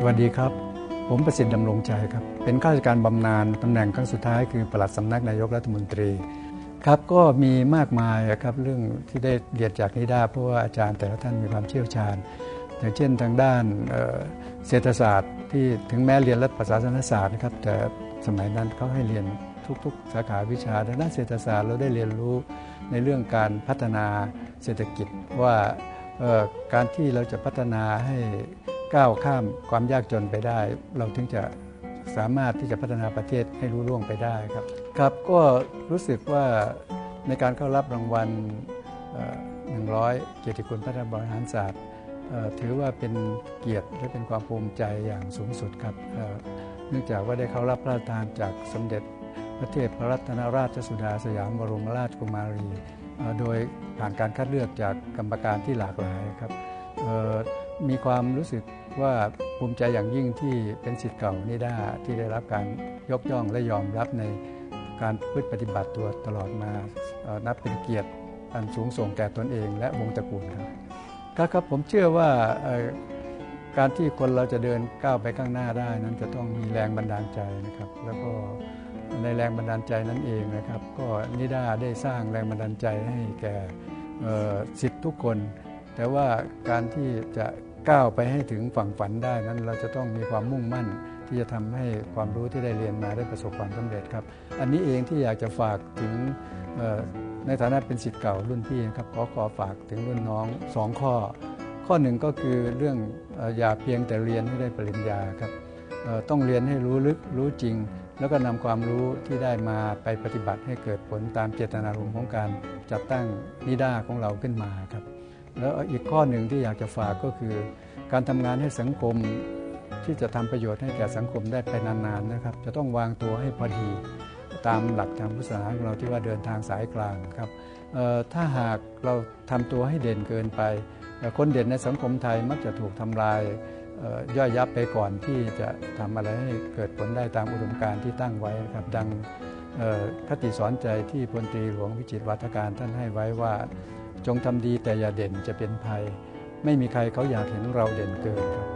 สวัสดีครับ ผมประสิทธิ์ดำรงใจครับ เป็นข้าราชการบำนาญตำแหน่งครั้งสุดท้ายคือปลัดสำนักนายกรัฐมนตรีครับก็มีมากมายครับเรื่องที่ได้เรียนจากนิดาเพราะว่าอาจารย์แต่ละท่านมีความเชี่ยวชาญ อย่างเช่นทางด้านเศรษฐศาสตร์ที่ถึงแม้เรียนรัฐประศาสนศาสตร์นะครับแต่สมัยนั้นเขาให้เรียนทุกๆ สาขาวิชาทางด้านเศรษฐศาสตร์เราได้เรียนรู้ในเรื่องการพัฒนาเศรษฐกิจว่าการที่เราจะพัฒนาให้ ก้าวข้ามความยากจนไปได้ เราถึงจะสามารถที่จะพัฒนาประเทศให้รู้ล่วงไปได้ครับครับก็รู้สึกว่าในการเข้ารับรางวัล 100 เกียรติคุณพัฒนาบริหารศาสตร์ถือว่าเป็นเกียรติและเป็นความภูมิใจอย่างสูงสุดครับเนื่องจากว่าได้เข้ารับพระราชทานจากสมเด็จพระเทพพระรัตนราชสุดาสยามบรมราชกุมารี โดยผ่านการคัดเลือกจากกรรมการที่หลากหลายครับ มีความรู้สึกว่าภูมิใจอย่างยิ่งที่เป็นสิทธิ์เก่านิด้าที่ได้รับการยกย่องและยอมรับในการพฤติปฏิบัติตัวตลอดมานับเป็นเกียรติอันสูงส่งแก่ตนเองและวงตระกูลครับครับผมเชื่อว่าการที่คนเราจะเดินก้าวไปข้างหน้าได้นั้นจะต้องมีแรงบันดาลใจนะครับ แล้วก็ในแรงบันดาลใจนั้นเองนะครับ ก็นิด้าได้สร้างแรงบันดาลใจให้แก่สิทธิ์ทุกคน แต่ว่าการที่จะ ก้าวไปให้ถึงฝั่งฝันได้นั้น เราจะต้องมีความมุ่งมั่น ที่จะทำให้ความรู้ที่ได้เรียนมาได้ประสบความสำเร็จครับ อันนี้เองที่อยากจะฝากถึงในฐานะเป็นสิทธิ์เก่ารุ่นพี่ครับขอขอฝากถึงรุ่นน้องสองข้อ ข้อหนึ่งก็คือเรื่องอย่าเพียงแต่เรียนให้ได้ปริญญาครับต้องเรียนให้รู้ลึกรู้จริง แล้วก็นำความรู้ที่ได้มาไปปฏิบัติให้เกิดผลตามเจตนารมณ์ของการจัดตั้งนิด้าของเราขึ้นมาครับ แล้วอีกข้อหนึ่งที่อยากจะฝากก็คือ การทำงานให้สังคมที่จะทำประโยชน์ให้แก่สังคมได้ไปนานๆนะครับ จะต้องวางตัวให้พอดีตามหลักทางพุทธศาสนาของเราที่ว่าเดินทางสายกลางครับถ้าหากเราทำตัวให้เด่นเกินไป คนเด่นในสังคมไทยมักจะถูกทำลายย่อยยับไปก่อนที่จะทำอะไรให้เกิดผลได้ตามอุดมการณ์ที่ตั้งไว้ครับ ดังคติสอนใจที่พลตรีหลวงวิจิตรวัฒการท่านให้ไว้ว่า จงทำดีแต่อย่าเด่นจะเป็นภัย ไม่มีใครเขาอยากเห็นเราเด่นเกินครับ